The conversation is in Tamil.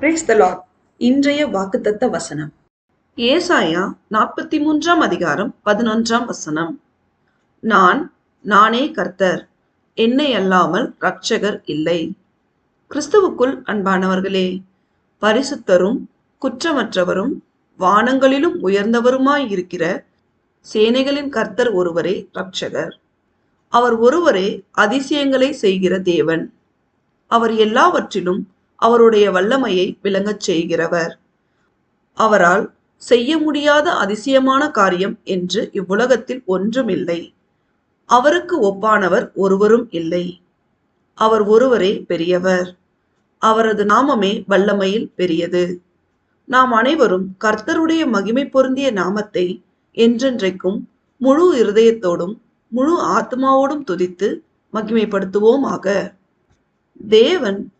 பிரேஸ் த லார்ட் இன்றைய வாக்குத்தத்த வசனம். ஏசாயா நாற்பத்தி மூன்றாம் அதிகாரம் பதினொன்றாம் வசனம். நான் நானே கர்த்தர். என்னை அல்லாமல் ரட்சகர் இல்லை. கிறிஸ்துவுக்குள் அன்பானவர்களே பரிசுத்தரும் குற்றமற்றவரும் வானங்களிலும் உயர்ந்தவருமாய் இருக்கிற சேனைகளின் கர்த்தர் ஒருவரே ரட்சகர் அவர் ஒருவரே அதிசயங்களை செய்கிற தேவன். அவர் எல்லாவற்றிலும் அவருடைய வல்லமையை விளங்கச் செய்கிறவர். அவரால் செய்ய முடியாத அதிசயமான காரியம் என்று இவ்வுலகத்தில் ஒன்றுமில்லை. அவருக்கு ஒப்பானவர் ஒருவரும் இல்லை. அவர் ஒருவரே பெரியவர். அவரது நாமமே வல்லமையில் பெரியது. நாம் அனைவரும் கர்த்தருடைய மகிமை பொருந்திய நாமத்தை என்றென்றைக்கும் முழு இருதயத்தோடும் முழு ஆத்மாவோடும் துதித்து மகிமைப்படுத்துவோமாக. தேவன்